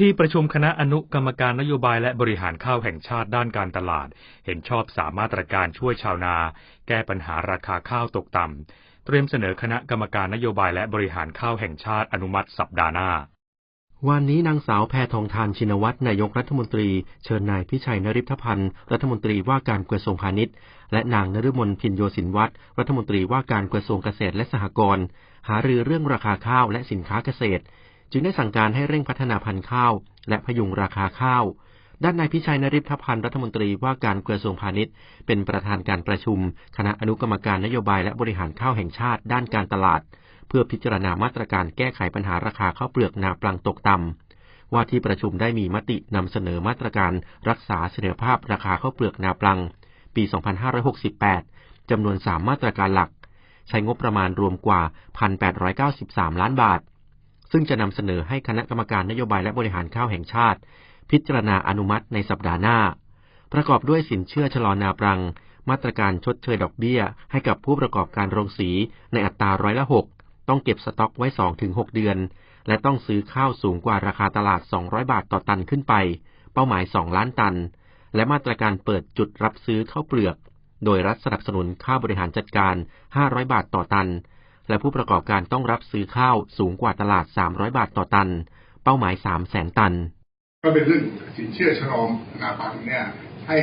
ที่ประชุมคณะอนุกรรมการนโยบายและบริหารข้าวแห่งชาติด้านการตลาด เห็นชอบสามมาตรการช่วยชาวนา แก้ปัญหาราคาข้าวตกต่ำ เตรียมเสนอคณะกรรมการนโยบายและบริหารข้าวแห่งชาติอนุมัติสัปดาห์หน้า วันนี้นางสาวแพทองทานชินวัตรนายกรัฐมนตรี เชิญนายพิชัยนริพพันธ์รัฐมนตรีว่าการกระทรวงพาณิชย์ และนางนฤมลพินโยสินวัตรรัฐมนตรีว่าการกระทรวงเกษตรและสหกรณ์หารือเรื่องราคาข้าวและสินค้าเกษตร จึงได้สั่งการให้เร่งพัฒนาพันธุ์ข้าว และพยุงราคาข้าว ด้านนายพิชัยนริพพันธ์รัฐมนตรีว่าการกระทรวงพาณิชย์ เป็นประธานการประชุม คณะอนุกรรมการนโยบายและบริหารข้าวแห่งชาติด้านการตลาด เพื่อพิจารณามาตรการแก้ไขปัญหาราคาข้าวเปลือกนาปลังตกต่ำว่าที่ประชุมได้มีมตินำเสนอมาตรการรักษาเสถียรภาพราคาข้าวเปลือกนาปลัง ปี 2568 จำนวน 3 มาตรการหลัก ใช้งบประมาณรวมกว่า 1,893 ล้านบาท ซึ่งจะนำเสนอให้คณะกรรมการนโยบายและบริหารข้าวแห่งชาติ พิจารณาอนุมัติในสัปดาห์หน้า ประกอบด้วยสินเชื่อชะลอนาปลัง มาตรการชดเชยดอกเบี้ย ให้กับผู้ประกอบการโรงสีในอัตราร้อยละ6ต้องเก็บสต็อกไว้ 2-6 เดือน และต้องซื้อข้าวสูงกว่าราคาตลาด 200 บาทต่อตันขึ้นไป เป้าหมาย 2 ล้านตัน และมาตรการเปิดจุดรับซื้อข้าวเปลือก โดยรัฐสนับสนุนค่าบริหารจัดการ 500 บาทต่อตัน และผู้ประกอบการต้องรับซื้อข้าวสูงกว่าตลาด 300 บาทต่อตัน เป้าหมาย3แสนตัน ก็เป็นเรื่องสินเชื่อชะลอนาปังเนี่ยให้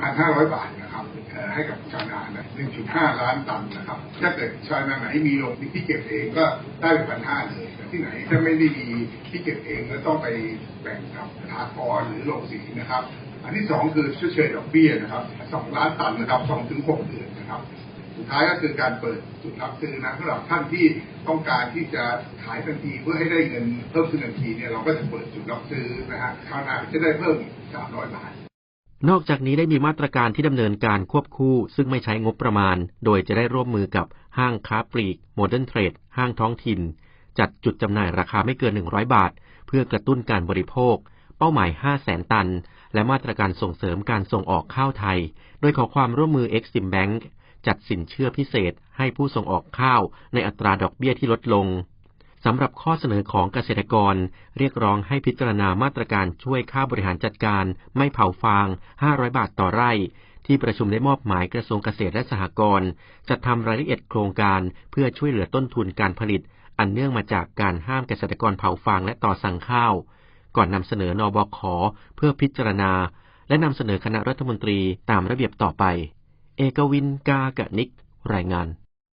1,500 บาทนะครับเอ่อให้กับชาวนานะ1.5 ล้านตันนะครับ ถ้าเกิดชาวนาไหนมีโรงที่เก็บเองก็ได้เป็นพันห้าเลยแต่ที่ไหนถ้าไม่ได้มีที่เก็บเองก็ต้องไปแบ่งกับสถากรหรือโรงสีนะครับ อันที่สองคือชดเชยดอกเบี้ยนะครับ 2 ล้านตันนะครับ2ถึง6เดือนนะครับ สุดท้ายก็คือการเปิดจุดรับซื้อนะสำหรับท่านที่ต้องการที่จะขายทันทีเพื่อให้ได้เงินเพิ่มขึ้นทันทีเนี่ยเราก็จะเปิดจุดรับซื้อนะฮะชาวนาจะได้เพิ่มอีก300บาทนอกจากนี้ได้มีมาตรการที่ดำเนินการควบคู่ ซึ่งไม่ใช้งบประมาณ โดยจะได้ร่วมมือกับห้างค้าปลีกโมเดิร์นเทรดห้างท้องถิ่น จัดจุดจำหน่ายราคาไม่เกิน 100 บาท เพื่อกระตุ้นการบริโภค เป้าหมาย 5 0 0แสนตัน และมาตรการส่งเสริมการส่งออกข้าวไทย โดยขอความร่วมมือ Exim Bank จัดสินเชื่อพิเศษให้ผู้ส่งออกข้าวในอัตราดอกเบี้ยที่ลดลงสำหรับข้อเสนอของเกษตรกร เรียกร้องให้พิจารณามาตรการช่วยค่าบริหารจัดการ ไม่เผาฟาง 500 บาทต่อไร่ ที่ประชุมได้มอบหมายกระทรวงเกษตรและสหกรณ์จัดทำรายละเอียดโครงการเพื่อช่วยเหลือต้นทุนการผลิต อันเนื่องมาจากการห้ามเกษตรกรเผาฟางและต่อสั่งข้าว ก่อนนำเสนอนอบขเพื่อพิจารณา และนำเสนอคณะรัฐมนตรีตามระเบียบต่อไป เอกวินกากะนิก รายงาน